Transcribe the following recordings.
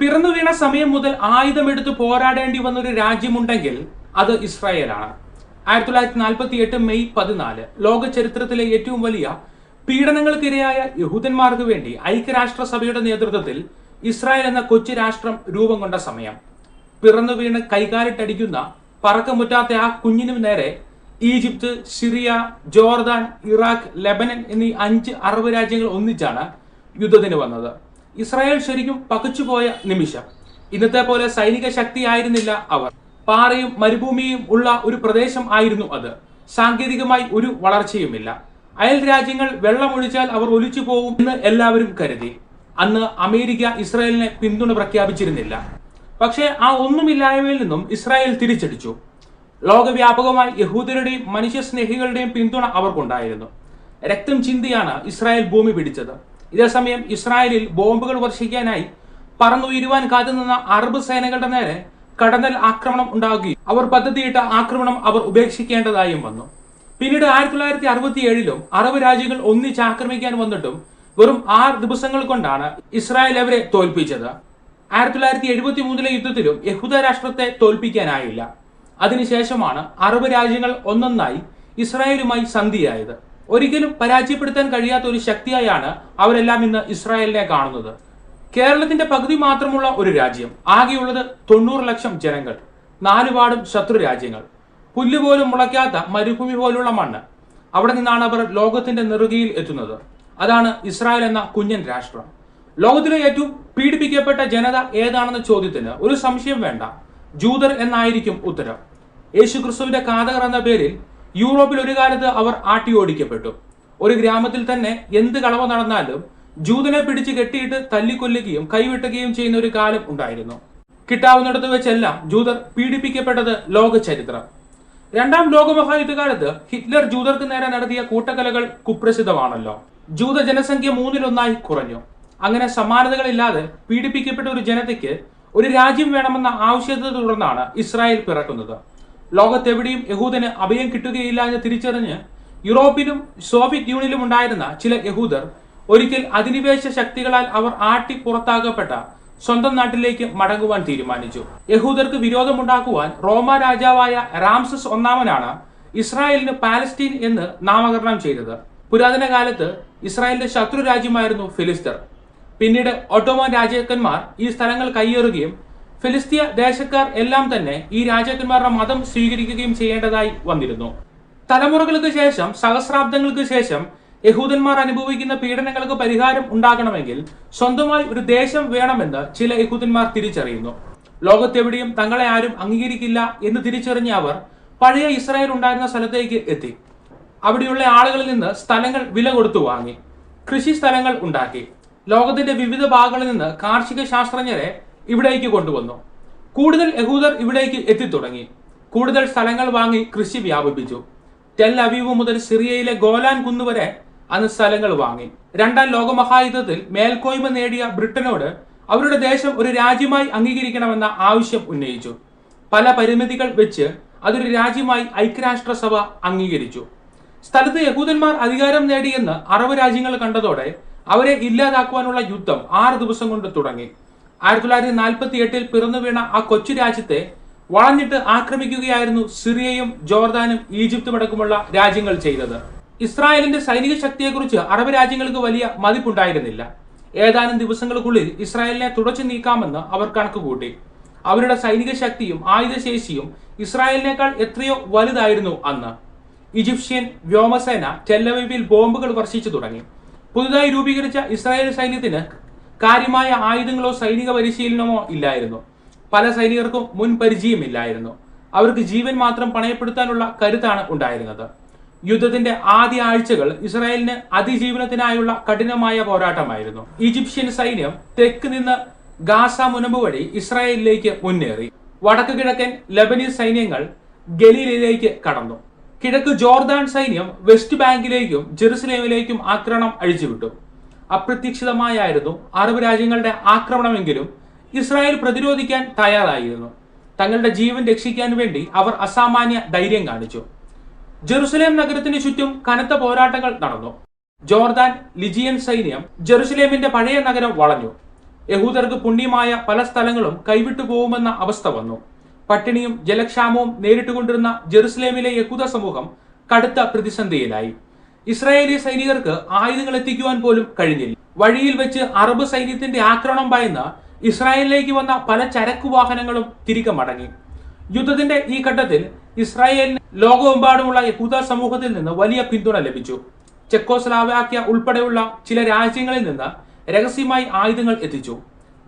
പിറന്നു വീണ സമയം മുതൽ ആയുധമെടുത്ത് പോരാടേണ്ടി വന്ന ഒരു രാജ്യമുണ്ടെങ്കിൽ അത് ഇസ്രായേലാണ്. ആയിരത്തി തൊള്ളായിരത്തി നാൽപ്പത്തി എട്ട് മെയ് പതിനാല് ലോക ചരിത്രത്തിലെ ഏറ്റവും വലിയ പീഡനങ്ങൾക്കിരയായ യഹൂദന്മാർക്ക് വേണ്ടി ഐക്യരാഷ്ട്രസഭയുടെ നേതൃത്വത്തിൽ ഇസ്രായേൽ എന്ന കൊച്ചു രാഷ്ട്രം രൂപം കൊണ്ട സമയം. പിറന്നു വീണ് കൈകാലിട്ടടിക്കുന്ന പറക്കമുറ്റാത്ത ആ കുഞ്ഞിനു നേരെ Egypt Syria Jordan Iraq Lebanon എന്നീ അഞ്ച് അറബ് രാജ്യങ്ങൾ ഒന്നിച്ചാണ് യുദ്ധത്തിന് വന്നത്. ഇസ്രായേൽ ശരിക്കും പകച്ചുപോയ നിമിഷം. ഇന്നത്തെ പോലെ സൈനിക ശക്തിയായിരുന്നില്ല അവർ. പാറയും മരുഭൂമിയും ഉള്ള ഒരു പ്രദേശം ആയിരുന്നു അത്. സാങ്കേതികമായി ഒരു വളർച്ചയുമില്ല. അയൽ രാജ്യങ്ങൾ വെള്ളമൊഴിച്ചാൽ അവർ ഒലിച്ചു പോകും എന്ന് എല്ലാവരും കരുതി. അന്ന് അമേരിക്ക ഇസ്രായേലിനെ പിന്തുണ പ്രഖ്യാപിച്ചിരുന്നില്ല. പക്ഷേ ആ ഒന്നുമില്ലായ്മയിൽ നിന്നും ഇസ്രായേൽ തിരിച്ചടിച്ചു. ലോകവ്യാപകമായി യഹൂദരുടെയും മനുഷ്യസ്നേഹികളുടെയും പിന്തുണ അവർക്കുണ്ടായിരുന്നു. രക്തം ചിന്തിയാണ് ഇസ്രായേൽ ഭൂമി പിടിച്ചത്. ഇതേസമയം ഇസ്രായേലിൽ ബോംബുകൾ വർഷിക്കാനായി പറന്നുയരുവാൻ കാത്തുനിന്ന അറബ് സേനകളുടെ നേരെ കടന്നൽ ആക്രമണം ഉണ്ടാകുകയും അവർ പദ്ധതിയിട്ട ആക്രമണം അവർ ഉപേക്ഷിക്കേണ്ടതായും വന്നു. പിന്നീട് ആയിരത്തി തൊള്ളായിരത്തി അറുപത്തി ഏഴിലും അറബ് രാജ്യങ്ങൾ ഒന്നിച്ച് ആക്രമിക്കാൻ വന്നിട്ടും വെറും ആറ് ദിവസങ്ങൾ കൊണ്ടാണ് ഇസ്രായേൽ അവരെ തോൽപ്പിച്ചത്. ആയിരത്തി തൊള്ളായിരത്തി എഴുപത്തി മൂന്നിലെ യുദ്ധത്തിലും യഹൂദ രാഷ്ട്രത്തെ തോൽപ്പിക്കാനായില്ല. അതിനുശേഷമാണ് അറബ് രാജ്യങ്ങൾ ഒന്നൊന്നായി ഇസ്രായേലുമായി സന്ധിയായത്. ഒരിക്കലും പരാജയപ്പെടുത്താൻ കഴിയാത്ത ഒരു ശക്തിയായാണ് അവരെല്ലാം ഇന്ന് ഇസ്രായേലിനെ കാണുന്നത്. കേരളത്തിന്റെ പകുതി മാത്രമുള്ള ഒരു രാജ്യം ആകെയുള്ളത് തൊണ്ണൂറ് ലക്ഷം ജനങ്ങൾ നാലുപാടും ശത്രു രാജ്യങ്ങൾ. പുല്ലുപോലും മുളയ്ക്കാത്ത മരുഭൂമി പോലുള്ള മണ്ണ്. അവിടെ നിന്നാണ് അവർ ലോകത്തിന്റെ നെറുകയിൽ എത്തുന്നത്. അതാണ് ഇസ്രായേൽ എന്ന കുഞ്ഞൻ രാഷ്ട്രം. ലോകത്തിലെ ഏറ്റവും പീഡിപ്പിക്കപ്പെട്ട ജനത ഏതാണെന്ന ചോദ്യത്തിന് ഒരു സംശയം വേണ്ട. ജൂതർ എന്നായിരിക്കും ഉത്തരം. യേശു ക്രിസ്തുവിന്റെ കാതകർ എന്ന പേരിൽ യൂറോപ്പിൽ ഒരു കാലത്ത് അവർ ആട്ടി ഓടിക്കപ്പെട്ടു ഒരു ഗ്രാമത്തിൽ തന്നെ എന്ത് കളവ് നടന്നാലും ജൂതനെ പിടിച്ച് കെട്ടിയിട്ട് തല്ലിക്കൊല്ലുകയും കൈവിട്ടുകയും ചെയ്യുന്ന ഒരു കാലം ഉണ്ടായിരുന്നു. കിട്ടാവുന്നിടത്ത് വെച്ചെല്ലാം ജൂതർ പീഡിപ്പിക്കപ്പെട്ടത് ലോക ചരിത്രം രണ്ടാം ലോകമഹായുദ്ധകാലത്ത് ഹിറ്റ്ലർ ജൂതർക്ക് നേരെ നടത്തിയ കൂട്ടക്കലകൾ കുപ്രസിദ്ധമാണല്ലോ. ജൂത ജനസംഖ്യ മൂന്നിലൊന്നായി കുറഞ്ഞു. അങ്ങനെ സമാനതകളില്ലാതെ പീഡിപ്പിക്കപ്പെട്ട ഒരു ജനതയ്ക്ക് ഒരു രാജ്യം വേണമെന്ന ആവശ്യത്തെ തുടർന്നാണ് ഇസ്രായേൽ പിറക്കുന്നത്. ലോകത്തെവിടെയും യഹൂദന് അഭയം കിട്ടുകയില്ല എന്ന് തിരിച്ചറിഞ്ഞ് യൂറോപ്പിലും സോവിയറ്റ് യൂണിയനിലും ഉണ്ടായിരുന്ന ചില യഹൂദർ ഒരിക്കൽ അധിനിവേശ ശക്തികളാൽ അവർ ആട്ടി പുറത്താകപ്പെട്ട സ്വന്തം നാട്ടിലേക്ക് മടങ്ങുവാൻ തീരുമാനിച്ചു. യഹൂദർക്ക് വിരോധമുണ്ടാക്കുവാൻ റോമ രാജാവായ റാംസസ് ഒന്നാമനാണ് ഇസ്രായേലിന് പാലസ്റ്റീൻ എന്ന് നാമകരണം ചെയ്തത്. പുരാതന കാലത്ത് ഇസ്രായേലിന്റെ ശത്രു രാജ്യമായിരുന്നു ഫിലിസ്തർ. പിന്നീട് ഒട്ടോമൻ രാജാക്കന്മാർ ഈ സ്ഥലങ്ങൾ കയ്യേറുകയും ഫിലിസ്തീയ ദേശക്കാർ എല്ലാം തന്നെ ഈ രാജാക്കന്മാരുടെ മതം സ്വീകരിക്കുകയും ചെയ്യേണ്ടതായി വന്നിരുന്നു. തലമുറകൾക്ക് ശേഷം സഹസ്രാബ്ദങ്ങൾക്ക് ശേഷം യഹൂദന്മാർ അനുഭവിക്കുന്ന പീഡനങ്ങൾക്ക് പരിഹാരം ഉണ്ടാകണമെങ്കിൽ സ്വന്തമായി ഒരു ദേശം വേണമെന്ന് ചില യഹൂദന്മാർ തിരിച്ചറിയുന്നു. ലോകത്തെവിടെയും തങ്ങളെ ആരും അംഗീകരിക്കില്ല എന്ന് തിരിച്ചറിഞ്ഞ അവർ പഴയ ഇസ്രായേൽ ഉണ്ടായിരുന്ന സ്ഥലത്തേക്ക് എത്തി. അവിടെയുള്ള ആളുകളിൽ നിന്ന് സ്ഥലങ്ങൾ വില കൊടുത്തു വാങ്ങി. കൃഷി സ്ഥലങ്ങൾ ഉണ്ടാക്കി. ലോകത്തിന്റെ വിവിധ ഭാഗങ്ങളിൽ നിന്ന് കാർഷിക ശാസ്ത്രജ്ഞരെ ഇവിടേക്ക് കൊണ്ടുവന്നു. കൂടുതൽ യഹൂദർ ഇവിടേക്ക് എത്തിത്തുടങ്ങി. കൂടുതൽ സ്ഥലങ്ങൾ വാങ്ങി കൃഷി വ്യാപിപ്പിച്ചു. ടെൽ അവീവ് മുതൽ സിറിയയിലെ ഗോലാൻ കുന്നുവരെ അന്ന് സ്ഥലങ്ങൾ വാങ്ങി. രണ്ടാം ലോകമഹായുദ്ധത്തിൽ മേൽക്കോയ്മ നേടിയ ബ്രിട്ടനോട് അവരുടെ ദേശം ഒരു രാജ്യമായി അംഗീകരിക്കണമെന്ന ആവശ്യം ഉന്നയിച്ചു. പല പരിമിതികൾ വെച്ച് അതൊരു രാജ്യമായി ഐക്യരാഷ്ട്രസഭ അംഗീകരിച്ചു. സ്ഥലത്ത് യഹൂദന്മാർ അധികാരം നേടിയെന്ന് അറബ് രാജ്യങ്ങൾ കണ്ടതോടെ അവരെ ഇല്ലാതാക്കുവാനുള്ള യുദ്ധം ആറ് ദിവസം കൊണ്ട് തുടങ്ങി. ആയിരത്തി തൊള്ളായിരത്തി നാൽപ്പത്തി എട്ടിൽ പിറന്നു വീണ ആ കൊച്ചു രാജ്യത്തെ വളഞ്ഞിട്ട് ആക്രമിക്കുകയായിരുന്നു സിറിയയും ജോർദാനും ഈജിപ്തും അടക്കമുള്ള രാജ്യങ്ങൾ ചെയ്തത്. ഇസ്രായേലിന്റെ സൈനിക ശക്തിയെക്കുറിച്ച് അറബ് രാജ്യങ്ങൾക്ക് വലിയ മതിപ്പുണ്ടായിരുന്നില്ല. ഏതാനും ദിവസങ്ങൾക്കുള്ളിൽ ഇസ്രായേലിനെ തുടച്ചു നീക്കാമെന്ന് അവർ കണക്കുകൂട്ടി. അവരുടെ സൈനിക ശക്തിയും ആയുധശേഷിയും ഇസ്രായേലിനേക്കാൾ എത്രയോ വലുതായിരുന്നു അന്ന്. ഈജിപ്ഷ്യൻ വ്യോമസേന ടെല്ലവീവിൽ ബോംബുകൾ വർഷിച്ചു തുടങ്ങി. പുതുതായി രൂപീകരിച്ച ഇസ്രായേൽ സൈന്യത്തിന് കാര്യമായ ആയുധങ്ങളോ സൈനിക പരിശീലനമോ ഇല്ലായിരുന്നു. പല സൈനികർക്കും മുൻ പരിചയമില്ലായിരുന്നു അവർക്ക് ജീവൻ മാത്രം പണയപ്പെടുത്താനുള്ള കരുത്താണ് ഉണ്ടായിരുന്നത്. യുദ്ധത്തിന്റെ ആദ്യ ആഴ്ചകൾ ഇസ്രായേലിന് അതിജീവനത്തിനായുള്ള കഠിനമായ പോരാട്ടമായിരുന്നു. ഈജിപ്ഷ്യൻ സൈന്യം തെക്ക് നിന്ന് ഗാസ മുനമ്പ് വഴി ഇസ്രായേലിലേക്ക് മുന്നേറി. വടക്ക് കിഴക്കൻ ലബനീസ് സൈന്യങ്ങൾ ഗലീലയിലേക്ക് കടന്നു. കിഴക്ക് ജോർദാൻ സൈന്യം വെസ്റ്റ് ബാങ്കിലേക്കും ജെറുസലേമിലേക്കും ആക്രമണം അഴിച്ചുവിട്ടു. അപ്രതീക്ഷിതമായായിരുന്നു അറബ് രാജ്യങ്ങളുടെ ആക്രമണമെങ്കിലും ഇസ്രായേൽ പ്രതിരോധിക്കാൻ തയ്യാറായിരുന്നു. തങ്ങളുടെ ജീവൻ രക്ഷിക്കാൻ വേണ്ടി അവർ അസാമാന്യ ധൈര്യം കാണിച്ചു. ജെറുസലേം നഗരത്തിന് ചുറ്റും കനത്ത പോരാട്ടങ്ങൾ നടന്നു. ജോർദാൻ ലിജിയൻ സൈന്യം ജെറുസലേമിന്റെ പഴയ നഗരം വളഞ്ഞു. യഹൂദർക്ക് പുണ്യമായ പല സ്ഥലങ്ങളും കൈവിട്ടു പോകുമെന്ന അവസ്ഥ വന്നു. പട്ടിണിയും ജലക്ഷാമവും നേരിട്ടുകൊണ്ടിരുന്ന ജെറുസലേമിലെ യഹൂദ സമൂഹം കടുത്ത പ്രതിസന്ധിയിലായി. ഇസ്രായേലി സൈനികർക്ക് ആയുധങ്ങൾ എത്തിക്കുവാൻ പോലും കഴിഞ്ഞില്ല. വഴിയിൽ വെച്ച് അറബ് സൈന്യത്തിന്റെ ആക്രമണം ഭയന്ന് ഇസ്രായേലിലേക്ക് വന്ന പല ചരക്കു വാഹനങ്ങളും തിരികെ മടങ്ങി. യുദ്ധത്തിന്റെ ഈ ഘട്ടത്തിൽ ഇസ്രായേലിന് ലോകമെമ്പാടുമുള്ള യഹൂദ സമൂഹത്തിൽ നിന്ന് വലിയ പിന്തുണ ലഭിച്ചു. ചെക്കോസ്ലാവാക്യ ഉൾപ്പെടെയുള്ള ചില രാജ്യങ്ങളിൽ നിന്ന് രഹസ്യമായി ആയുധങ്ങൾ എത്തിച്ചു.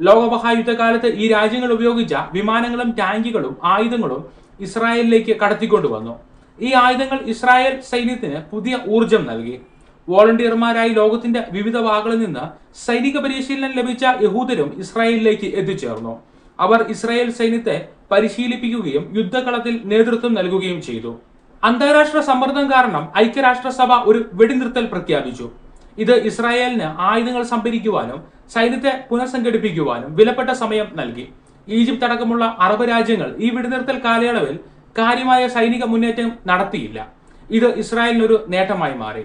ലോകമഹായുദ്ധകാലത്ത് ഈ രാജ്യങ്ങൾ ഉപയോഗിച്ച വിമാനങ്ങളും ടാങ്കികളും ആയുധങ്ങളും ഇസ്രായേലിലേക്ക് കടത്തിക്കൊണ്ടുവന്നു. ഈ ആയുധങ്ങൾ ഇസ്രായേൽ സൈന്യത്തിന് പുതിയ ഊർജം നൽകി. വോളണ്ടിയർമാരായി ലോകത്തിന്റെ വിവിധ ഭാഗങ്ങളിൽ നിന്ന് സൈനിക പരിശീലനം ലഭിച്ച യഹൂദരും ഇസ്രായേലിലേക്ക് എത്തിച്ചേർന്നു. അവർ ഇസ്രായേൽ സൈന്യത്തെ പരിശീലിപ്പിക്കുകയും യുദ്ധകളത്തിൽ നേതൃത്വം നൽകുകയും ചെയ്തു. അന്താരാഷ്ട്ര സമ്മർദ്ദം കാരണം ഐക്യരാഷ്ട്രസഭ ഒരു വെടിനിർത്തൽ പ്രഖ്യാപിച്ചു. ഇത് ഇസ്രായേലിന് ആയുധങ്ങൾ സംഭരിക്കുവാനും സൈന്യത്തെ പുനഃസംഘടിപ്പിക്കുവാനും വിലപ്പെട്ട സമയം നൽകി. ഈജിപ്ത് അടക്കമുള്ള അറബ് രാജ്യങ്ങൾ ഈ വെടിനിർത്തൽ കാലയളവിൽ കാര്യമായ സൈനിക മുന്നേറ്റം നടത്തിയില്ല. ഇത് ഇസ്രായേലിനൊരു നേട്ടമായി മാറി.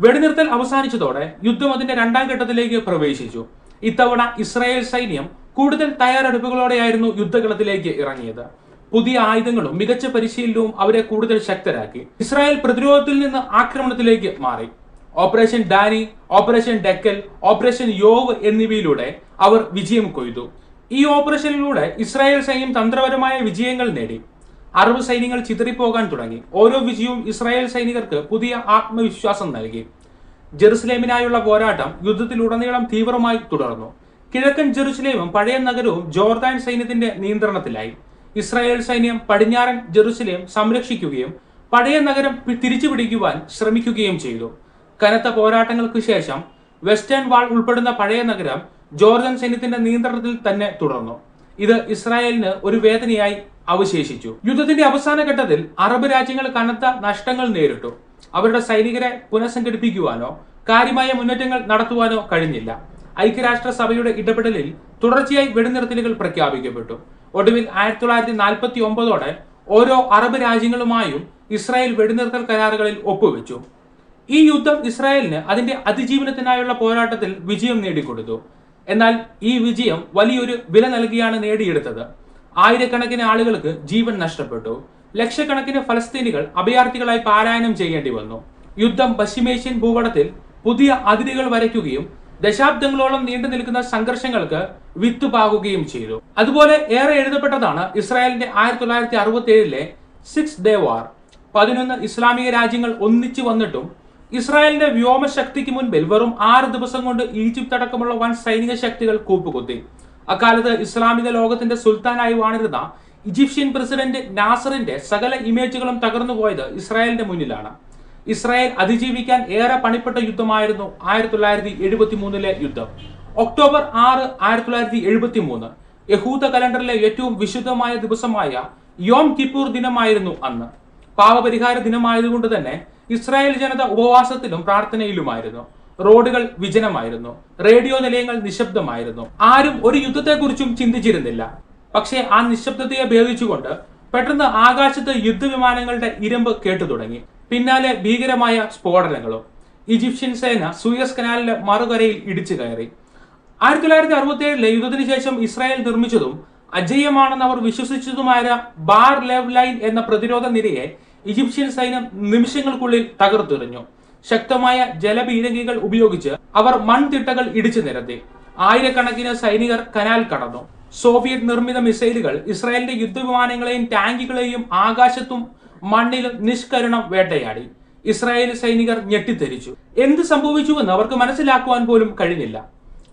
വെടിനിർത്തൽ അവസാനിച്ചതോടെ യുദ്ധം അതിന്റെ രണ്ടാം ഘട്ടത്തിലേക്ക് പ്രവേശിച്ചു. ഇത്തവണ ഇസ്രായേൽ സൈന്യം കൂടുതൽ തയ്യാറെടുപ്പുകളോടെയായിരുന്നു യുദ്ധകളത്തിലേക്ക് ഇറങ്ങിയത്. പുതിയ ആയുധങ്ങളും മികച്ച പരിശീലനവും അവരെ കൂടുതൽ ശക്തരാക്കി ഇസ്രായേൽ പ്രതിരോധത്തിൽ നിന്ന് ആക്രമണത്തിലേക്ക് മാറി. Operation Dani operation Dekel operation Yoav എന്നിവയിലൂടെ അവർ വിജയം കൊയ്തു. ഈ ഓപ്പറേഷനിലൂടെ ഇസ്രായേൽ സൈന്യം തന്ത്രപരമായ വിജയങ്ങൾ നേടി. അറബ് സൈന്യങ്ങൾ ചിതറിപ്പോകാൻ തുടങ്ങി. ഓരോ വിജയവും ഇസ്രായേൽ സൈനികർക്ക് പുതിയ ആത്മവിശ്വാസം നൽകി. ജെറുസലേമിനായുള്ള പോരാട്ടം യുദ്ധത്തിലുടനീളം തീവ്രമായി തുടർന്നു. കിഴക്കൻ ജെറുസലേമും പഴയ നഗരവും ജോർദാൻ സൈന്യത്തിന്റെ നിയന്ത്രണത്തിലായി. ഇസ്രായേൽ സൈന്യം പടിഞ്ഞാറൻ ജെറുസലേം സംരക്ഷിക്കുകയും പഴയ നഗരം തിരിച്ചുപിടിക്കുവാൻ ശ്രമിക്കുകയും ചെയ്തു. കനത്ത പോരാട്ടങ്ങൾക്ക് ശേഷം വെസ്റ്റേൺ വാൾ ഉൾപ്പെടുന്ന പഴയ നഗരം ജോർദൻ സൈന്യത്തിന്റെ നിയന്ത്രണത്തിൽ തന്നെ തുടർന്നു. ഇത് ഇസ്രായേലിന് ഒരു വേദനയായി അവശേഷിച്ചു. യുദ്ധത്തിന്റെ അവസാന ഘട്ടത്തിൽ അറബ് രാജ്യങ്ങൾ കനത്ത നഷ്ടങ്ങൾ നേരിട്ടു. അവരുടെ സൈനികരെ പുനഃസംഘടിപ്പിക്കുവാനോ കാര്യമായ മുന്നേറ്റങ്ങൾ നടത്തുവാനോ കഴിഞ്ഞില്ല. ഐക്യരാഷ്ട്രസഭയുടെ ഇടപെടലിൽ തുടർച്ചയായി വെടിനിർത്തലുകൾ പ്രഖ്യാപിക്കപ്പെട്ടു. ഒടുവിൽ ആയിരത്തി തൊള്ളായിരത്തി നാൽപ്പത്തി ഒമ്പതോടെ ഓരോ അറബ് രാജ്യങ്ങളുമായും ഇസ്രായേൽ വെടിനിർത്തൽ കരാറുകളിൽ ഒപ്പുവെച്ചു. ഈ യുദ്ധം ഇസ്രായേലിന് അതിന്റെ അതിജീവനത്തിനായുള്ള പോരാട്ടത്തിൽ വിജയം നേടിക്കൊടുത്തു. എന്നാൽ ഈ വിജയം വലിയൊരു വില നൽകിയാണ് നേടിയെടുത്തത്. ആയിരക്കണക്കിന് ആളുകൾക്ക് ജീവൻ നഷ്ടപ്പെട്ടു. ലക്ഷക്കണക്കിന് ഫലസ്തീനികൾ അഭയാർത്ഥികളായി പാരായണം ചെയ്യേണ്ടി വന്നു. യുദ്ധം പശ്ചിമേഷ്യൻ ഭൂപടത്തിൽ പുതിയ അതിരുകൾ വരയ്ക്കുകയും ദശാബ്ദങ്ങളോളം നീണ്ടു നിൽക്കുന്ന സംഘർഷങ്ങൾക്ക് വിത്തുപാകുകയും ചെയ്തു. അതുപോലെ ഏറെ എഴുതപ്പെട്ടതാണ് ഇസ്രായേലിന്റെ ആയിരത്തി തൊള്ളായിരത്തി അറുപത്തി ഏഴിലെ സിക്സ് ഡേ വാർ. പതിനൊന്ന് ഇസ്ലാമിക രാജ്യങ്ങൾ ഒന്നിച്ചു വന്നിട്ടും ഇസ്രായേലിന്റെ വ്യോമശക്തിക്ക് മുൻപിൽ വെറും ആറ് ദിവസം കൊണ്ട് ഈജിപ്ത് അടക്കമുള്ള വൻ സൈനിക ശക്തികൾ കൂപ്പുകുത്തി. അക്കാലത്ത് ഇസ്ലാമിക ലോകത്തിന്റെ സുൽത്താനായി വാണിരുന്ന ഈജിപ്ഷ്യൻ പ്രസിഡന്റ് നാസറിന്റെ സകല ഇമേജുകളും തകർന്നു പോയത് ഇസ്രായേലിന്റെ മുന്നിലാണ്. ഇസ്രായേൽ അതിജീവിക്കാൻ ഏറെ പണിപ്പെട്ട യുദ്ധമായിരുന്നു ആയിരത്തി തൊള്ളായിരത്തി എഴുപത്തി മൂന്നിലെ യുദ്ധം. ഒക്ടോബർ ആറ് ആയിരത്തി തൊള്ളായിരത്തി എഴുപത്തി മൂന്ന് യഹൂദ കലണ്ടറിലെ ഏറ്റവും വിശുദ്ധമായ ദിവസമായ യോം കിപ്പൂർ ദിനമായിരുന്നു അന്ന്. പാവപരിഹാര ദിനമായതുകൊണ്ട് തന്നെ ഇസ്രായേൽ ജനത ഉപവാസത്തിലും പ്രാർത്ഥനയിലുമായിരുന്നു. റോഡുകൾ വിജനമായിരുന്നു. റേഡിയോ നിലയങ്ങൾ നിശബ്ദമായിരുന്നു. ആരും ഒരു യുദ്ധത്തെക്കുറിച്ചും ചിന്തിച്ചിരുന്നില്ല. പക്ഷേ ആ നിശബ്ദതയെ ഭേദിച്ചുകൊണ്ട് പെട്ടെന്ന് ആകാശത്ത് യുദ്ധവിമാനങ്ങളുടെ ഇരമ്പ് കേട്ടു തുടങ്ങി. പിന്നാലെ ഭീകരമായ സ്ഫോടനങ്ങളും. ഈജിപ്ഷ്യൻ സേന സൂയസ് കനാലിന്റെ മറുകരയിൽ ഇടിച്ചു കയറി. ആയിരത്തി തൊള്ളായിരത്തി അറുപത്തി ഏഴിലെ യുദ്ധത്തിന് ശേഷം ഇസ്രായേൽ നിർമ്മിച്ചതും അജയ്യമാണെന്ന് അവർ വിശ്വസിച്ചതുമായ ബാർ ലെവ് ലൈൻ എന്ന പ്രതിരോധ നിരയെ ഈജിപ്ഷ്യൻ സൈന്യം നിമിഷങ്ങൾക്കുള്ളിൽ തകർത്തെറിഞ്ഞു. ശക്തമായ ജലപീരങ്കികൾ ഉപയോഗിച്ച് അവർ മൺതിട്ടകൾ ഇടിച്ചു നിരത്തി. ആയിരക്കണക്കിന് സൈനികർ കനാൽ കടന്നു. സോവിയറ്റ് നിർമ്മിത മിസൈലുകൾ ഇസ്രായേലിന്റെ യുദ്ധവിമാനങ്ങളെയും ടാങ്കുകളെയും ആകാശത്തും മണ്ണിലും നിഷ്കരണം വേട്ടയാടി. ഇസ്രായേൽ സൈനികർ ഞെട്ടിത്തെരിച്ചു. എന്ത് സംഭവിച്ചുവെന്ന് അവർക്ക് മനസ്സിലാക്കുവാൻ പോലും കഴിഞ്ഞില്ല.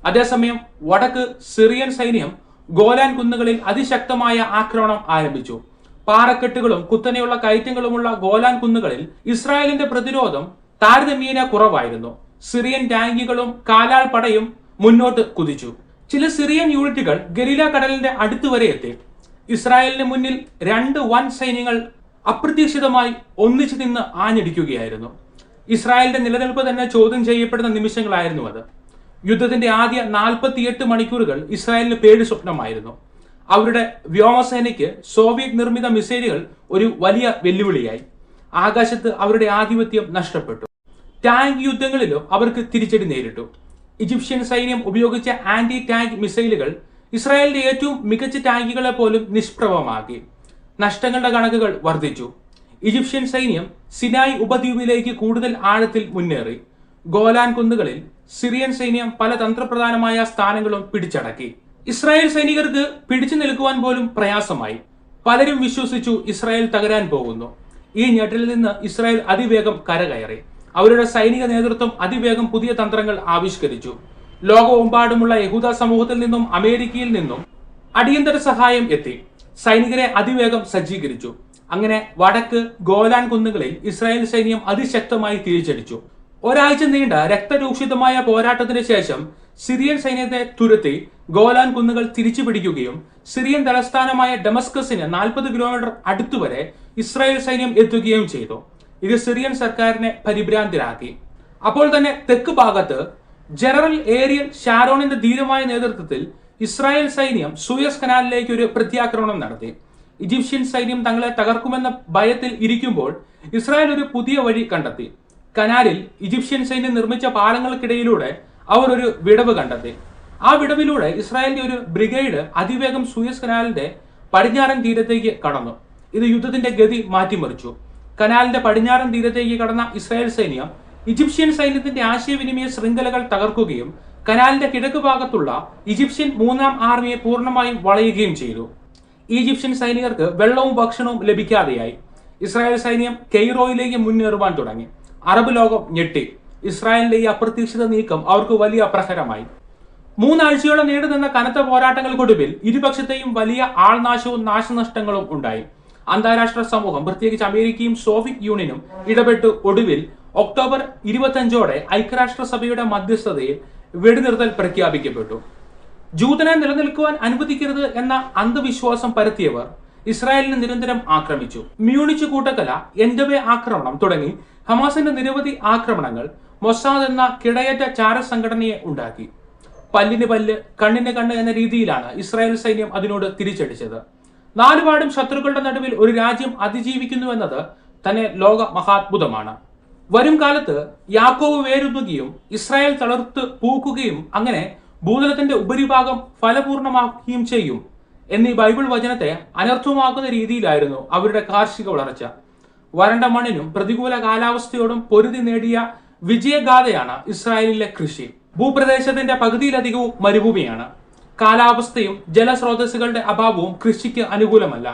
അതേസമയം വടക്ക് സിറിയൻ സൈന്യം ഗോലാൻ കുന്നുകളിൽ അതിശക്തമായ ആക്രമണം ആരംഭിച്ചു. പാറക്കെട്ടുകളും കുത്തനെയുള്ള കയറ്റങ്ങളുമുള്ള ഗോലാൻ കുന്നുകളിൽ ഇസ്രായേലിന്റെ പ്രതിരോധം താരതമ്യേന കുറവായിരുന്നു. സിറിയൻ ടാങ്കികളും കാലാൾ പടയും മുന്നോട്ട് കുതിച്ചു. ചില സിറിയൻ യൂണിറ്റുകൾ ഗലീല കടലിന്റെ അടുത്ത് വരെ എത്തി. ഇസ്രായേലിന് മുന്നിൽ രണ്ട് വൻ സൈന്യങ്ങൾ അപ്രതീക്ഷിതമായി ഒന്നിച്ചു നിന്ന് ആഞ്ഞടിക്കുകയായിരുന്നു. ഇസ്രായേലിന്റെ നിലനിൽപ്പ് തന്നെ ചോദ്യം ചെയ്യപ്പെടുന്ന നിമിഷങ്ങളായിരുന്നു അത്. യുദ്ധത്തിന്റെ ആദ്യ നാൽപ്പത്തിയെട്ട് മണിക്കൂറുകൾ ഇസ്രായേലിന് പേടി സ്വപ്നമായിരുന്നു. അവരുടെ വ്യോമസേനയ്ക്ക് സോവിയറ്റ് നിർമ്മിത മിസൈലുകൾ ഒരു വലിയ വെല്ലുവിളിയായി. ആകാശത്ത് അവരുടെ ആധിപത്യം നഷ്ടപ്പെട്ടു. ടാങ്ക് യുദ്ധങ്ങളിലും അവർക്ക് തിരിച്ചടി നേരിട്ടു. ഈജിപ്ഷ്യൻ സൈന്യം ഉപയോഗിച്ച ആന്റി ടാങ്ക് മിസൈലുകൾ ഇസ്രായേലിന്റെ ഏറ്റവും മികച്ച ടാങ്കുകളെ പോലും നിഷ്പ്രഭമാക്കി. നഷ്ടങ്ങളുടെ കണക്കുകൾ വർദ്ധിച്ചു. ഈജിപ്ഷ്യൻ സൈന്യം സിനായ് ഉപദ്വീപിലേക്ക് കൂടുതൽ ആഴത്തിൽ മുന്നേറി. ഗോലാൻ കുന്നുകളിൽ സിറിയൻ സൈന്യം പല തന്ത്രപ്രധാനമായ സ്ഥാനങ്ങളും പിടിച്ചടക്കി. ഇസ്രായേൽ സൈനികർക്ക് പിടിച്ചു നിൽക്കുവാൻ പോലും പ്രയാസമായി. പലരും വിശ്വസിച്ചു ഇസ്രായേൽ തകരാൻ പോകുന്നു. ഈ ഞെട്ടലിൽ നിന്ന് ഇസ്രായേൽ അതിവേഗം കരകയറി. അവരുടെ സൈനിക നേതൃത്വം അതിവേഗം പുതിയ തന്ത്രങ്ങൾ ആവിഷ്കരിച്ചു. ലോകമെമ്പാടുമുള്ള യഹൂദ സമൂഹത്തിൽ നിന്നും അമേരിക്കയിൽ നിന്നും അടിയന്തര സഹായം എത്തി. സൈനികരെ അതിവേഗം സജ്ജീകരിച്ചു. അങ്ങനെ വടക്ക് ഗോലാൻ കുന്നുകളിൽ ഇസ്രായേൽ സൈന്യം അതിശക്തമായി തിരിച്ചടിച്ചു. ഒരാഴ്ച നീണ്ട രക്തരൂക്ഷിതമായ പോരാട്ടത്തിന് ശേഷം സിറിയൻ സൈന്യത്തെ തുരത്തി ഗോലാൻ കുന്നുകൾ തിരിച്ചു പിടിക്കുകയും സിറിയൻ തലസ്ഥാനമായ ഡമസ്കസിന് നാൽപ്പത് കിലോമീറ്റർ അടുത്തുവരെ ഇസ്രായേൽ സൈന്യം എത്തുകയും ചെയ്തു. ഇത് സിറിയൻ സർക്കാരിനെ പരിഭ്രാന്തരാക്കി അപ്പോൾ തന്നെ തെക്ക് ഭാഗത്ത് ജനറൽ ഏരിയൽ ഷാരോണിന്റെ ധീരമായ നേതൃത്വത്തിൽ ഇസ്രായേൽ സൈന്യം സൂയസ് കനാലിലേക്ക് ഒരു പ്രത്യാക്രമണം നടത്തി. ഈജിപ്ഷ്യൻ സൈന്യം തങ്ങളെ തകർക്കുമെന്ന ഭയത്തിൽ ഇരിക്കുമ്പോൾ ഇസ്രായേൽ ഒരു പുതിയ വഴി കണ്ടെത്തി. കനാലിൽ ഈജിപ്ഷ്യൻ സൈന്യം നിർമ്മിച്ച പാലങ്ങൾക്കിടയിലൂടെ അവർ ഒരു വിടവ് കണ്ടെത്തി. ആ വിടവിലൂടെ ഇസ്രായേലിന്റെ ഒരു ബ്രിഗേഡ് അതിവേഗം സൂയസ് കനാലിന്റെ പടിഞ്ഞാറൻ തീരത്തേക്ക് കടന്നു. ഇത് യുദ്ധത്തിന്റെ ഗതി മാറ്റിമറിച്ചു. കനാലിന്റെ പടിഞ്ഞാറൻ തീരത്തേക്ക് കടന്ന ഇസ്രായേൽ സൈന്യം ഈജിപ്ഷ്യൻ സൈന്യത്തിന്റെ ആശയവിനിമയ ശൃംഖലകൾ തകർക്കുകയും കനാലിന്റെ കിഴക്ക് ഭാഗത്തുള്ള ഈജിപ്ഷ്യൻ മൂന്നാം ആർമിയെ പൂർണമായും വളയുകയും ചെയ്തു. ഈജിപ്ഷ്യൻ സൈനികർക്ക് വെള്ളവും ഭക്ഷണവും ലഭിക്കാതെയായി. ഇസ്രായേൽ സൈന്യം കെയ്റോയിലേക്ക് മുന്നേറുവാൻ തുടങ്ങി. അറബ് ലോകം ഞെട്ടി. ഇസ്രായേലിന്റെ ഈ അപ്രതീക്ഷിത നീക്കം അവർക്ക് വലിയ അപ്രഹരമായി. മൂന്നാഴ്ചയോളം നീണ്ടുനിന്ന കനത്ത പോരാട്ടങ്ങൾക്കൊടുവിൽ ഇരുപക്ഷത്തെയും വലിയ ആൾനാശവും നാശനഷ്ടങ്ങളും ഉണ്ടായി. അന്താരാഷ്ട്ര സമൂഹം പ്രത്യേകിച്ച് അമേരിക്കയും സോവിയറ്റ് യൂണിയനും ഇടപെട്ട് ഒടുവിൽ ഒക്ടോബർ ഇരുപത്തഞ്ചോടെ ഐക്യരാഷ്ട്രസഭയുടെ മധ്യസ്ഥതയിൽ വെടിനിർത്തൽ പ്രഖ്യാപിക്കപ്പെട്ടു. ജൂതനെ നിലനിൽക്കുവാൻ അനുവദിക്കരുത് എന്ന അന്ധവിശ്വാസം പരത്തിയവർ ഇസ്രായേലിനെ നിരന്തരം ആക്രമിച്ചു. മ്യൂണിച്ച് കൂട്ടക്കല എൻഡബെ ആക്രമണം തുടങ്ങി ഹമാസിന്റെ നിരവധി ആക്രമണങ്ങൾ മൊസാദ് എന്ന കിടയറ്റ ചാര സംഘടനയെ ഉണ്ടാക്കി. പല്ലിന് പല്ല് കണ്ണിന് കണ്ണ് എന്ന രീതിയിലാണ് ഇസ്രായേൽ സൈന്യം അതിനോട് തിരിച്ചടിച്ചത്. നാലുപാടും ശത്രുക്കളുടെ നടുവിൽ ഒരു രാജ്യം അതിജീവിക്കുന്നു എന്നത് തന്നെ ലോക മഹാത്ഭുതമാണ്. വരും കാലത്ത് യാക്കോവ് വേരുന്നുകയും ഇസ്രായേൽ തളർത്ത് പൂക്കുകയും അങ്ങനെ ഭൂതലത്തിന്റെ ഉപരിഭാഗം ഫലപൂർണമാക്കുകയും ചെയ്യും എന്നീ ബൈബിൾ വചനത്തെ അനർത്ഥമാക്കുന്ന രീതിയിലായിരുന്നു അവരുടെ കാർഷിക വളർച്ച. വരണ്ട മണ്ണിനും പ്രതികൂല കാലാവസ്ഥയോടും പൊരുതി നേടിയ വിജയഗാഥയാണ് ഇസ്രായേലിലെ കൃഷി. ഭൂപ്രദേശത്തിന്റെ പകുതിയിലധികവും മരുഭൂമിയാണ്. കാലാവസ്ഥയും ജലസ്രോതസ്സുകളുടെ അഭാവവും കൃഷിക്ക് അനുകൂലമല്ല.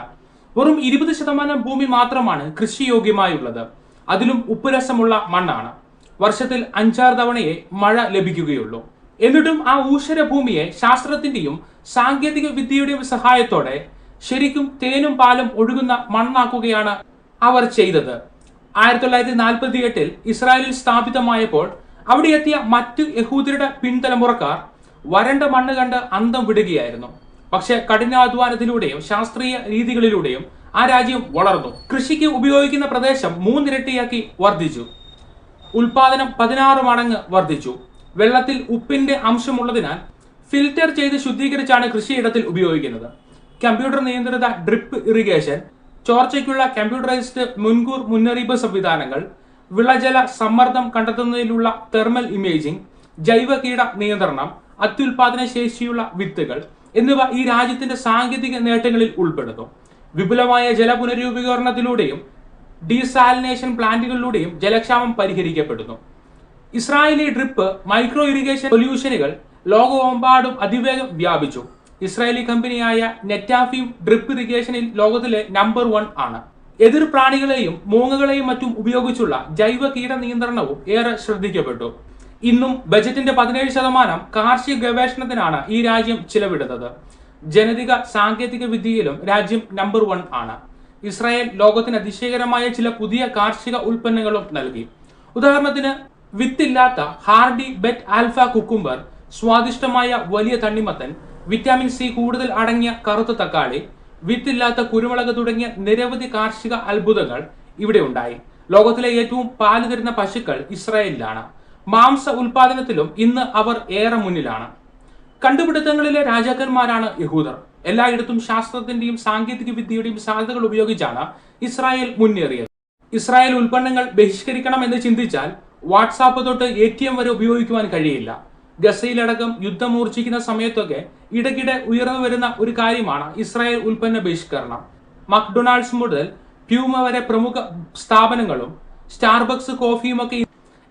വെറും ഇരുപത് ശതമാനം ഭൂമി മാത്രമാണ് കൃഷിയോഗ്യമായുള്ളത്. അതിലും ഉപ്പുരസമുള്ള മണ്ണാണ്. വർഷത്തിൽ അഞ്ചാറ് തവണയെ മഴ ലഭിക്കുകയുള്ളൂ. എന്നിട്ടും ആ ഊഷര ഭൂമിയെ ശാസ്ത്രത്തിന്റെയും സാങ്കേതിക വിദ്യയുടെയും സഹായത്തോടെ ശരിക്കും തേനും പാലും ഒഴുകുന്ന മണ്ണാക്കുകയാണ് അവർ ചെയ്തത്. ആയിരത്തി തൊള്ളായിരത്തി നാൽപ്പത്തി എട്ടിൽ ഇസ്രായേലിൽ സ്ഥാപിതമായപ്പോൾ അവിടെ എത്തിയ മറ്റു യഹൂദരുടെ പിൻതലമുറക്കാർ വരണ്ട മണ്ണ് കണ്ട് അന്തം വിടുകയായിരുന്നു. പക്ഷെ കഠിനാധ്വാനത്തിലൂടെയും ശാസ്ത്രീയ രീതികളിലൂടെയും ആ രാജ്യം വളർന്നു. കൃഷിക്ക് ഉപയോഗിക്കുന്ന പ്രദേശം മൂന്നിരട്ടിയാക്കി വർദ്ധിച്ചു. ഉൽപാദനം പതിനാറ് മടങ്ങ് വർദ്ധിച്ചു. വെള്ളത്തിൽ ഉപ്പിന്റെ അംശമുള്ളതിനാൽ ഫിൽറ്റർ ചെയ്ത് ശുദ്ധീകരിച്ചാണ് കൃഷിയിടത്തിൽ ഉപയോഗിക്കുന്നത്. കമ്പ്യൂട്ടർ നിയന്ത്രിത ഡ്രിപ്പ് ഇറിഗേഷൻ ചോർച്ചയ്ക്കുള്ള കമ്പ്യൂട്ടറൈസ്ഡ് മുൻകൂർ മുന്നറിയിപ്പ് സംവിധാനങ്ങൾ വിളജല സമ്മർദ്ദം കണ്ടെത്തുന്നതിനുള്ള തെർമൽ ഇമേജിംഗ് ജൈവ കീട നിയന്ത്രണം അത്യുൽപാദന ശേഷിയുള്ള വിത്തുകൾ എന്നിവ ഈ രാജ്യത്തിന്റെ സാങ്കേതിക നേട്ടങ്ങളിൽ ഉൾപ്പെടുന്നു. വിപുലമായ ജല പുനരൂപീകരണത്തിലൂടെയും ഡീസാലിനേഷൻ പ്ലാന്റുകളിലൂടെയും ജലക്ഷാമം പരിഹരിക്കപ്പെടുന്നു. ഇസ്രായേലി ഡ്രിപ്പ് മൈക്രോ ഇറിഗേഷൻ സൊല്യൂഷനുകൾ ലോകമെമ്പാടും അതിവേഗം വ്യാപിച്ചു. ഇസ്രായേലി കമ്പനിയായ നെറ്റാഫിയും ഡ്രിപ്പ് ഇറിഗേഷനിൽ ലോകത്തിലെ നമ്പർ വൺ ആണ്. എതിർ പ്രാണികളെയും മൂങ്ങകളെയും മറ്റും ഉപയോഗിച്ചുള്ള ജൈവ കീട നിയന്ത്രണവും ഏറെ ശ്രദ്ധിക്കപ്പെട്ടു. ഇന്നും ബജറ്റിന്റെ പതിനേഴ് ശതമാനം കാർഷിക ഗവേഷണത്തിനാണ് ഈ രാജ്യം ചിലവിടുന്നത്. ജനതിക സാങ്കേതിക വിദ്യയിലും രാജ്യം നമ്പർ വൺ ആണ്. ഇസ്രായേൽ ലോകത്തിന് അതിശയകരമായ ചില പുതിയ കാർഷിക ഉൽപ്പന്നങ്ങളും നൽകി. ഉദാഹരണത്തിന് വിത്തില്ലാത്ത ഹാർഡി ബെറ്റ് ആൽഫ കുക്കുംബർ സ്വാദിഷ്ടമായ വലിയ തണ്ണിമത്തൻ വിറ്റാമിൻ സി കൂടുതൽ അടങ്ങിയ കറുത്ത തക്കാളി വിത്തില്ലാത്ത കുരുമുളക് തുടങ്ങിയ നിരവധി കാർഷിക അത്ഭുതങ്ങൾ ഇവിടെ ഉണ്ടായി. ലോകത്തിലെ ഏറ്റവും പാൽ തരുന്ന പശുക്കൾ ഇസ്രായേലിലാണ്. മാംസ ഉൽപാദനത്തിലും ഇന്ന് അവർ ഏറെ മുന്നിലാണ്. കണ്ടുപിടുത്തങ്ങളിലെ രാജാക്കന്മാരാണ് യഹൂദർ. എല്ലായിടത്തും ശാസ്ത്രത്തിന്റെയും സാങ്കേതിക വിദ്യയുടെയും സാധ്യതകൾ ഉപയോഗിച്ചാണ് ഇസ്രായേൽ മുന്നേറിയത്. ഇസ്രായേൽ ഉൽപ്പന്നങ്ങൾ ബഹിഷ്കരിക്കണം എന്ന് ചിന്തിച്ചാൽ വാട്സാപ്പ് തൊട്ട് എ ടി എം വരെ ഉപയോഗിക്കുവാൻ കഴിയില്ല. ഗസയിലടക്കം യുദ്ധം മൂർച്ഛിക്കുന്ന സമയത്തൊക്കെ ഇടയ്ക്കിടെ ഉയർന്നു വരുന്ന ഒരു കാര്യമാണ് ഇസ്രായേൽ ഉൽപ്പന്ന ബഹിഷ്കരണം. മക്ഡൊണാൾഡ്സ് മുതൽ പ്യൂമ വരെ പ്രമുഖ സ്ഥാപനങ്ങളും സ്റ്റാർബക്സ് കോഫിയും ഒക്കെ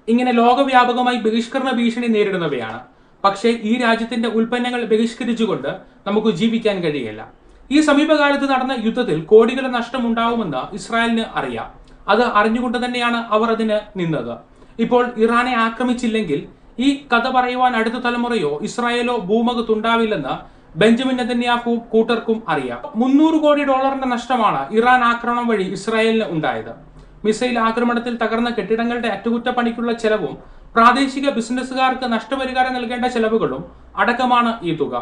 ഇങ്ങനെ ലോകവ്യാപകമായി ബഹിഷ്കരണ ഭീഷണി നേരിടുന്നവയാണ്. പക്ഷേ ഈ രാജ്യത്തിന്റെ ഉൽപ്പന്നങ്ങൾ ബഹിഷ്കരിച്ചുകൊണ്ട് നമുക്ക് ജീവിക്കാൻ കഴിയില്ല. ഈ സമീപകാലത്ത് നടന്ന യുദ്ധത്തിൽ കോടികളുടെ നഷ്ടമുണ്ടാവുമെന്ന് ഇസ്രായേലിന് അറിയാം. അത് അറിഞ്ഞുകൊണ്ട് തന്നെയാണ് അവർ അതിന് നിന്നത്. ഇപ്പോൾ ഇറാനെ ആക്രമിച്ചില്ലെങ്കിൽ ഈ കഥ പറയുവാൻ അടുത്ത തലമുറയോ ഇസ്രായേലോ ഭൂമകത്തുണ്ടാവില്ലെന്ന് ബെഞ്ചമിൻ നെതന്യാഹുവും കൂട്ടർക്കും അറിയാം. മുന്നൂറ് കോടി ഡോളറിന്റെ നഷ്ടമാണ് ഇറാൻ ആക്രമണം വഴി ഇസ്രായേലിന് ഉണ്ടായത്. മിസൈൽ ആക്രമണത്തിൽ തകർന്ന കെട്ടിടങ്ങളുടെ അറ്റകുറ്റപ്പണിക്കുള്ള ചെലവും പ്രാദേശിക ബിസിനസ്സുകാർക്ക് നഷ്ടപരിഹാരം നൽകേണ്ട ചെലവുകളും അടക്കമാണ് ഈ തുക.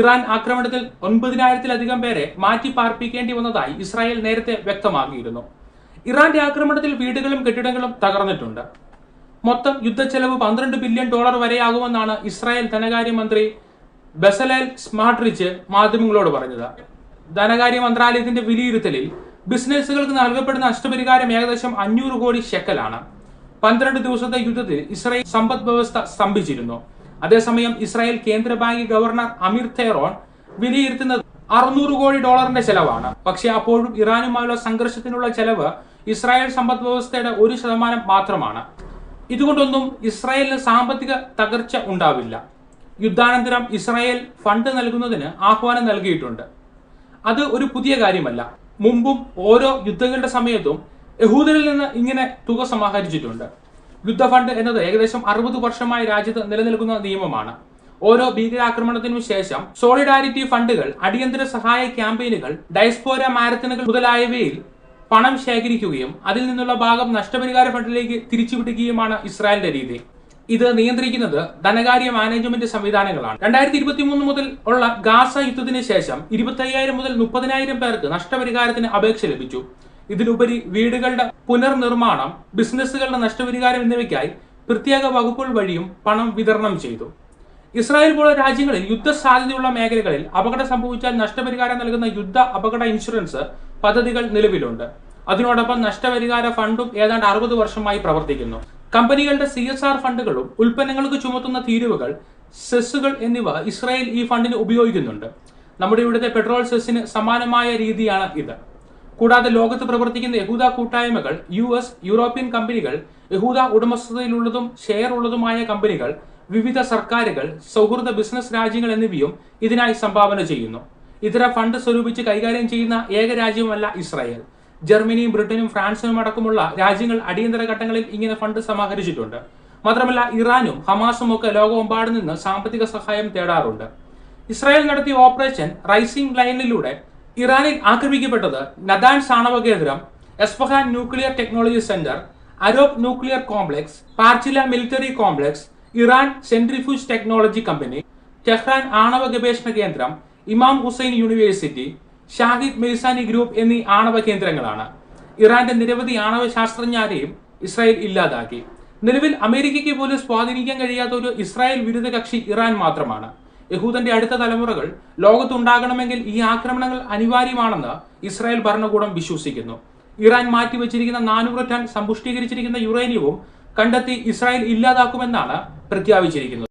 ഇറാൻ ആക്രമണത്തിൽ ഒൻപതിനായിരത്തിലധികം പേരെ മാറ്റി പാർപ്പിക്കേണ്ടി വന്നതായി ഇസ്രായേൽ നേരത്തെ വ്യക്തമാക്കിയിരുന്നു. ഇറാന്റെ ആക്രമണത്തിൽ വീടുകളും കെട്ടിടങ്ങളും തകർന്നിട്ടുണ്ട്. മൊത്തം യുദ്ധച്ചെലവ് പന്ത്രണ്ട് ബില്യൺ ഡോളർ വരെയാകുമെന്നാണ് ഇസ്രായേൽ ധനകാര്യമന്ത്രി ബസലേൽ സ്മാർട്രിച്ച് മാധ്യമങ്ങളോട് പറഞ്ഞത്. ധനകാര്യ മന്ത്രാലയത്തിന്റെ വിലയിരുത്തലിൽ ബിസിനസ്സുകൾക്ക് നൽകപ്പെടുന്ന നഷ്ടപരിഹാരം ഏകദേശം അഞ്ഞൂറ് കോടി ഷെക്കലാണ്. പന്ത്രണ്ട് ദിവസത്തെ യുദ്ധത്തിൽ ഇസ്രായേൽ സമ്പദ് വ്യവസ്ഥ സ്തംഭിച്ചിരുന്നു. അതേസമയം ഇസ്രായേൽ കേന്ദ്ര ബാങ്ക് ഗവർണർ അമീർ തെറോൺ വിലയിരുത്തുന്നത് അറുന്നൂറ് കോടി ഡോളറിന്റെ ചെലവാണ്. പക്ഷെ അപ്പോഴും ഇറാനുമായുള്ള സംഘർഷത്തിനുള്ള ചെലവ് ഇസ്രായേൽ സമ്പദ് വ്യവസ്ഥയുടെ ഒരു ശതമാനം മാത്രമാണ്. ഇതുകൊണ്ടൊന്നും ഇസ്രായേലിന് സാമ്പത്തിക തകർച്ച ഉണ്ടാവില്ല. യുദ്ധാനന്തരം ഇസ്രായേൽ ഫണ്ട് നൽകുന്നതിന് ആഹ്വാനം നൽകിയിട്ടുണ്ട്. അത് ഒരു പുതിയ കാര്യമല്ല. മുമ്പും ഓരോ യുദ്ധങ്ങളുടെ സമയത്തും യഹൂദരിൽ നിന്ന് ഇങ്ങനെ തുക സമാഹരിച്ചിട്ടുണ്ട്. യുദ്ധ ഫണ്ട് എന്നത് ഏകദേശം അറുപത് വർഷമായി രാജ്യത്ത് നിലനിൽക്കുന്ന നിയമമാണ്. ഓരോ ഭീകരാക്രമണത്തിനു ശേഷം സോളിഡാരിറ്റി ഫണ്ടുകൾ അടിയന്തര സഹായ ക്യാമ്പയിനുകൾ ഡയസ്പോര മാരത്തണുകൾ മുതലായവയിൽ പണം ശേഖരിക്കുകയും അതിൽ നിന്നുള്ള ഭാഗം നഷ്ടപരിഹാര ഫണ്ടിലേക്ക് തിരിച്ചുവിടുകയുമാണ് ഇസ്രായേലിന്റെ രീതി. ഇത് നിയന്ത്രിക്കുന്നത് ധനകാര്യ മാനേജ്മെന്റ് സംവിധാനങ്ങളാണ്. രണ്ടായിരത്തി ഇരുപത്തി മൂന്ന് മുതൽ ഉള്ള ഗാസ യുദ്ധത്തിന് ശേഷം ഇരുപത്തയ്യായിരം മുതൽ മുപ്പതിനായിരം പേർക്ക് നഷ്ടപരിഹാരത്തിന് അപേക്ഷ ലഭിച്ചു. ഇതിലുപരി വീടുകളുടെ പുനർനിർമ്മാണം ബിസിനസ്സുകളുടെ നഷ്ടപരിഹാരം എന്നിവയ്ക്കായി പ്രത്യേക വകുപ്പുകൾ വഴിയും പണം വിതരണം ചെയ്തു. ഇസ്രായേൽ പോലുള്ള രാജ്യങ്ങളിൽ യുദ്ധ സാധ്യതയുള്ള മേഖലകളിൽ അപകടം സംഭവിച്ചാൽ നഷ്ടപരിഹാരം നൽകുന്ന യുദ്ധ അപകട ഇൻഷുറൻസ് പദ്ധതികൾ നിലവിലുണ്ട്. അതിനോടൊപ്പം നഷ്ടപരിഹാര ഫണ്ടും ഏതാണ്ട് അറുപത് വർഷമായി പ്രവർത്തിക്കുന്നു. കമ്പനികളുടെ സി എസ് ആർ ഫണ്ടുകളും ഉൽപ്പന്നങ്ങൾക്ക് ചുമത്തുന്ന തീരുവകൾ സെസ്സുകൾ എന്നിവ ഇസ്രായേൽ ഈ ഫണ്ടിന് ഉപയോഗിക്കുന്നുണ്ട്. നമ്മുടെ ഇവിടുത്തെ പെട്രോൾ സെസ്സിന് സമാനമായ രീതിയാണ് ഇത്. കൂടാതെ ലോകത്ത് പ്രവർത്തിക്കുന്ന യഹൂദ കൂട്ടായ്മകൾ യു എസ് യൂറോപ്യൻ കമ്പനികൾ യഹൂദ ഉടമസ്ഥതയിലുള്ളതും ഷെയർ ഉള്ളതുമായ കമ്പനികൾ വിവിധ സർക്കാരുകൾ സൗഹൃദ ബിസിനസ് രാജ്യങ്ങൾ എന്നിവയും ഇതിനായി സംഭാവന ചെയ്യുന്നു. ഇതര ഫണ്ട് സ്വരൂപിച്ച് കൈകാര്യം ചെയ്യുന്ന ഏക രാജ്യമല്ല ഇസ്രായേൽ. ജർമ്മനിയും ബ്രിട്ടനും ഫ്രാൻസും അടക്കമുള്ള രാജ്യങ്ങൾ അടിയന്തര ഘട്ടങ്ങളിൽ ഇങ്ങനെ ഫണ്ട് സമാഹരിച്ചിട്ടുണ്ട്. മാത്രമല്ല ഇറാനും ഹമാസും ഒക്കെ ലോകമെമ്പാട് നിന്ന് സാമ്പത്തിക സഹായം തേടാറുണ്ട്. ഇസ്രായേൽ നടത്തിയ ഓപ്പറേഷൻ റൈസിംഗ് ലൈനിലൂടെ ഇറാനിൽ ആക്രമിക്കപ്പെട്ടത് നദാൻ ആണവ കേന്ദ്രം Isfahan nuclear technology centre അരോബ് nuclear complex Parchin military complex Iran centrifuge technology company Tehran ആണവ ഗവേഷണ കേന്ദ്രം Imam Hussein University Shahid Mirzani group എന്നീ ആണവ കേന്ദ്രങ്ങളാണ്. ഇറാന്റെ നിരവധി ആണവ ശാസ്ത്രജ്ഞരെയും ഇസ്രായേൽ ഇല്ലാതാക്കി. നിലവിൽ അമേരിക്കയ്ക്ക് പോലും സ്വാധീനിക്കാൻ കഴിയാത്ത ഒരു ഇസ്രായേൽ വിരുദ്ധ കക്ഷി ഇറാൻ മാത്രമാണ്. യഹൂദന്റെ അടുത്ത തലമുറകൾ ലോകത്തുണ്ടാകണമെങ്കിൽ ഈ ആക്രമണങ്ങൾ അനിവാര്യമാണെന്ന് ഇസ്രായേൽ ഭരണകൂടം വിശ്വസിക്കുന്നു. ഇറാൻ മാറ്റിവെച്ചിരിക്കുന്ന നാനൂറ് ടൺ സമ്പുഷ്ടീകരിച്ചിരിക്കുന്ന യുറേനിയവും കണ്ടെത്തി ഇസ്രായേൽ ഇല്ലാതാക്കുമെന്നാണ് പ്രഖ്യാപിച്ചിരിക്കുന്നത്.